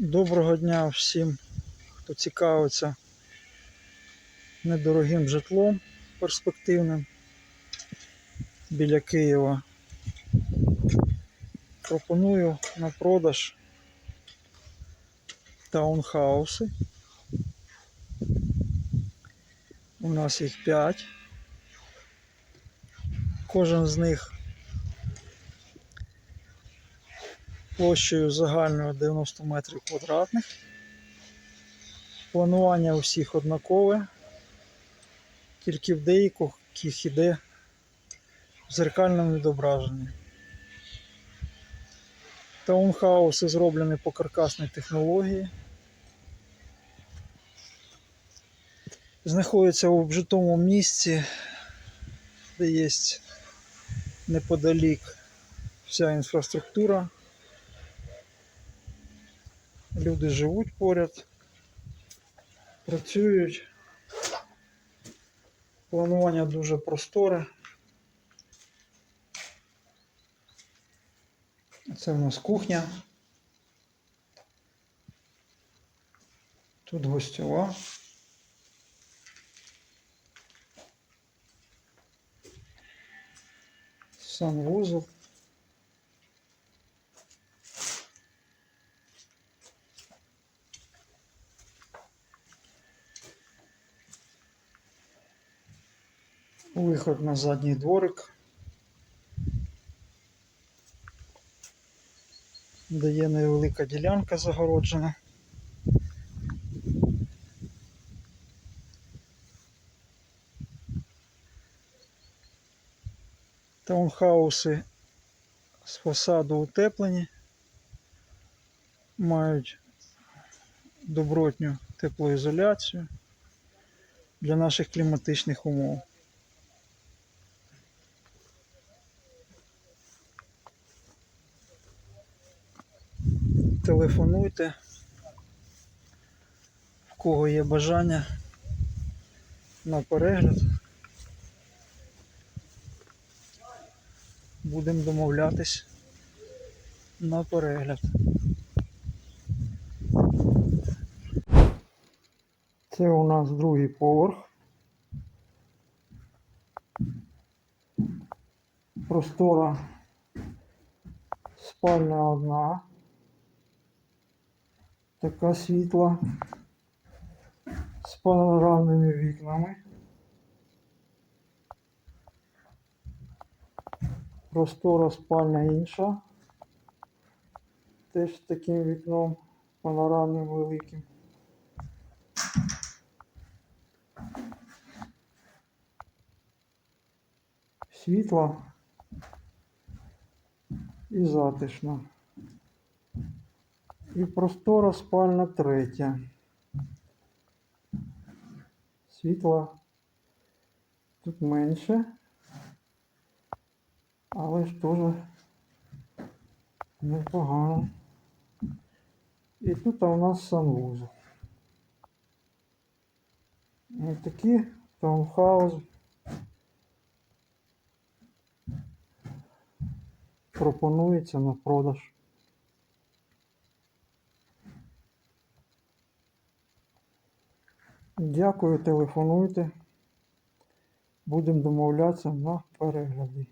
Доброго дня всім, хто цікавиться недорогим житлом перспективним біля Києва. Пропоную на продаж таунхауси. У нас їх 5. Кожен з них площею загальною 90 метрів квадратних. Планування у всіх однакове, тільки в деяких іде в зеркальному відображенні. Таунхауси зроблені по каркасній технології. Знаходяться у обжитому місці, де є неподалік вся інфраструктура. Люди живуть поряд, працюють. Планування дуже просторе. Це в нас кухня. Тут гостьова. Санвузол. Виход на задній дворик. Де є невелика ділянка загороджена. Таунхауси з фасаду утеплені, мають добротню теплоізоляцію для наших кліматичних умов. Телефонуйте, в кого є бажання на перегляд. Будемо домовлятись на перегляд. Це у нас другий поверх. Простора спальня одна. Така світла з панорамними вікнами. Простора спальня інша. Теж з таким вікном панорамним великим. Світла і затишно. І простора спальня третя. Світла тут менше, але ж теж непогано. І тут у нас санвузол. Ось такі таунхаус пропонується на продаж. Дякую, телефонуйте. Будемо домовлятися на перегляді.